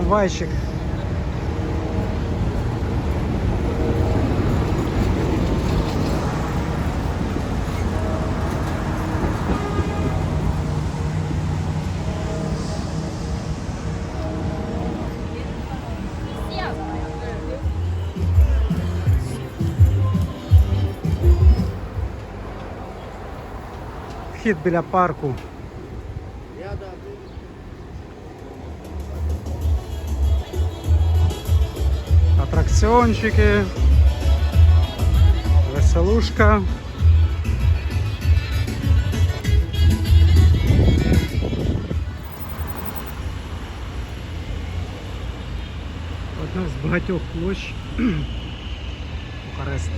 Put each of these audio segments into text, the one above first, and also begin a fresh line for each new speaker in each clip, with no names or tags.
трамвайчик. Вхід біля парку. Атракціончики. Веселушка. Одна з багатьох площ Бухарест.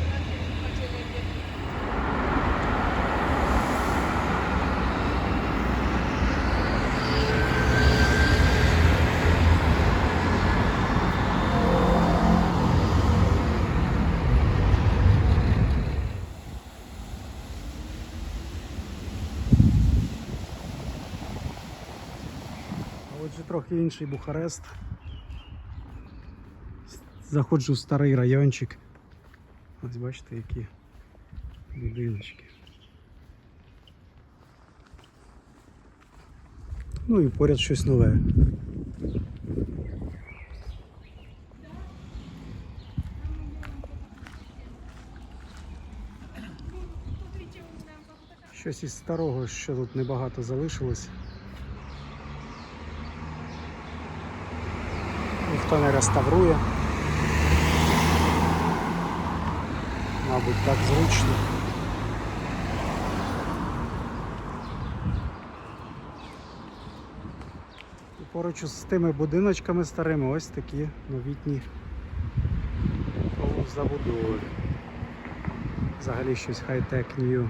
Отже, трохи інший Бухарест. Заходжу в старий райончик. Ось бачите, які будиночки. Ну і поряд щось нове. Щось із старого, що тут небагато залишилось. Ніхто не реставрує. Мабуть, так зручно. І поруч з тими будиночками старими ось такі новітні забудови. Взагалі щось хай-тек нью.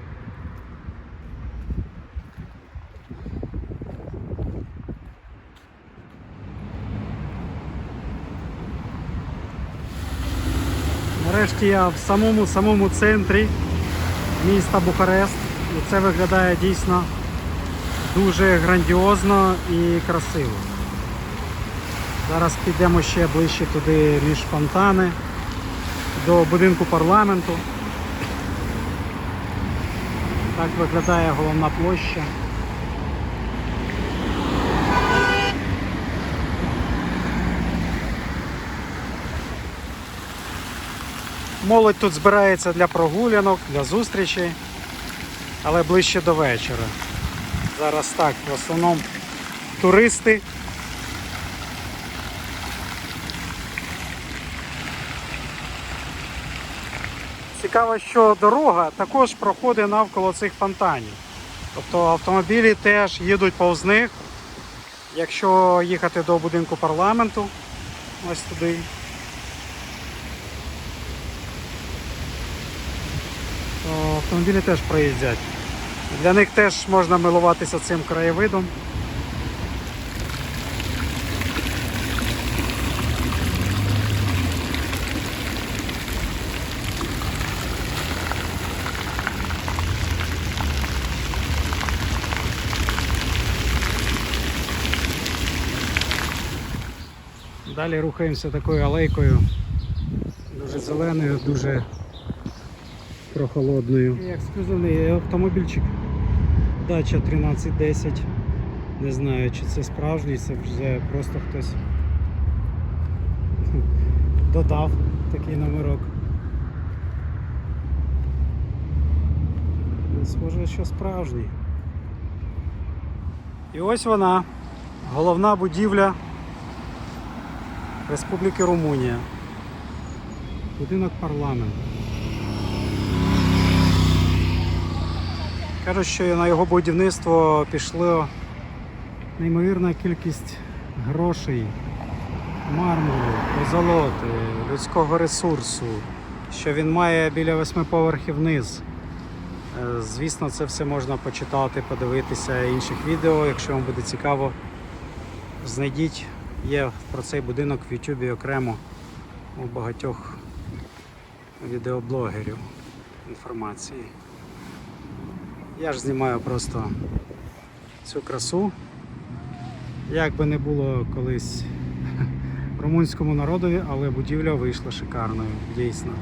Нарешті я в самому самому центрі міста Бухарест. І це виглядає дійсно дуже грандіозно і красиво. Зараз підемо ще ближче туди між фонтани до будинку парламенту. Так виглядає головна площа. Молодь тут збирається для прогулянок, для зустрічей, але ближче до вечора. Зараз так, в основному туристи. Цікаво, що дорога також проходить навколо цих фонтанів. Тобто автомобілі теж їдуть повз них. Якщо їхати до будинку парламенту, ось туди. Автомобілі теж проїздять. Для них теж можна милуватися цим краєвидом. Далі рухаємося такою алейкою, дуже зеленою, дуже прохолодною. Ексклюзивний автомобільчик Дача 1310. Не знаю, чи це справжній, це вже просто хтось додав такий номерок. Ну, Схоже, що справжній. І ось вона, головна будівля Республіки Румунія. Будинок парламенту. Кажуть, що на його будівництво пішло неймовірна кількість грошей, мармуру, позолоти, людського ресурсу, що він має біля восьми поверхів вниз. Е, Звісно, це все можна почитати, подивитися інших відео. Якщо вам буде цікаво, знайдіть. Є про цей будинок в Ютубі окремо у багатьох відеоблогерів інформації. Я ж знімаю просто цю красу. Як би не було колись румунському народові, але будівля вийшла шикарною, дійсно.